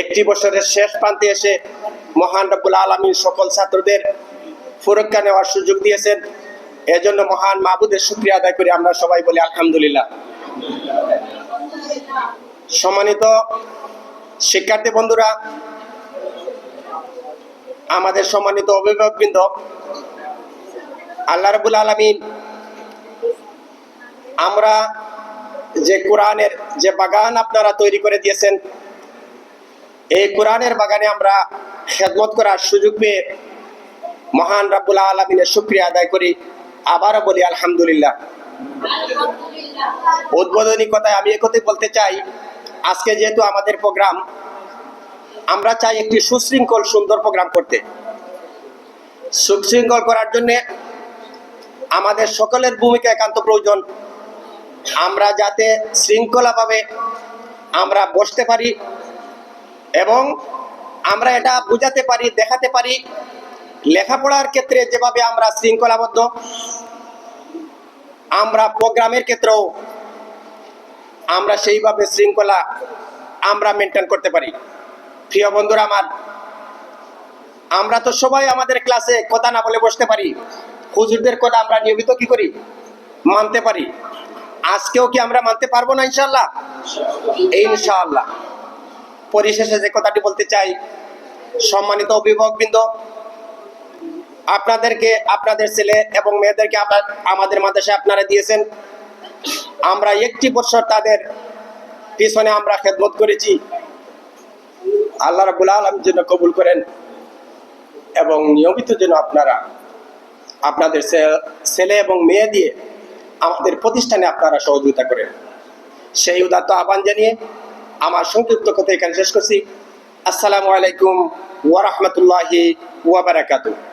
একটি বছরের শেষ প্রান্তে এসে মহান রব্বুল আলমী সকল ছাত্রদের সুরক্ষা নেওয়ার সুযোগ দিয়েছেন। এজন্য মহান মাহবুদের শুক্রিয়া আদায় করি। আমরা সবাই বলি আলহামদুলিল্লাহ। সম্মানিত শিক্ষার্থী বন্ধুরা, আমাদের সম্মানিত অভিভাবকবৃন্দ, আল্লাহ রবুল আলমিন, আমরা যে কোরআনের যে বাগান আপনারা তৈরি করে দিয়েছেন এই কোরআনের বাগানে আমরা খেদমত করার সুযোগ পেয়ে মহান রাব্বুল আলমিনের শুক্রিয়া আদায় করি। আবারও বলি, আলহামদুলিল্লাহ। উদ্বোধনী কথায় আমি একথাই বলতে চাই। আজকে যেহেতু আমাদের প্রোগ্রাম, আমরা চাই একটি সুশৃঙ্খল, সুন্দর প্রোগ্রাম করতে। সুশৃঙ্খল করার জন্যে আমাদের সকলের ভূমিকা একান্ত প্রয়োজন। আমরা যাতে শৃঙ্খলাভাবে আমরা বসতে পারি এবং আমরা এটা বুঝাতে পারি, দেখাতে পারি। লেখাপড়ার ক্ষেত্রে যেভাবে আমরা শৃঙ্খলাবদ্ধ, আমরা প্রোগ্রামের ক্ষেত্রেও আমরা সেইভাবে শৃঙ্খলা আমরা মেনটেন করতে পারি। প্রিয় বন্ধুরা আমার, আমরা তো সবাই আমাদের ক্লাসে কথা না বলে বসতে পারি। হুজুরদের কথা আমরা নিয়মিত কি করি? মানতে পারি। আজকেও কি আমরা মানতে পারব না ইনশাল্লাহ ইনশাআল্লাহ। পরিশেষে যে কথাটি বলতে চাই, সম্মানিত অভিভাবকবৃন্দ, আপনাদেরকে, আপনাদের ছেলে এবং মেয়েদেরকে আপনার, আমাদের মাদ্রাসায় আপনারা দিয়েছেন। আমরা একটি বছর তাদের পিছনে আমরা খেদমত করেছি। আল্লাহ রাবুল আলম যেন কবুল করেন এবং নিয়মিত যেন আপনারা, আপনাদের ছেলে এবং মেয়ে দিয়ে আমাদের প্রতিষ্ঠানে আপনারা সহযোগিতা করেন। সেই উদাত্ত আহ্বান জানিয়ে আমার সংক্ষিপ্ত কথা এখানে শেষ করছি। আসসালামু আলাইকুম ওয়ারহমতুল্লাহি রাহমাতুল্লাহি ওয়া বারাকাতুহু।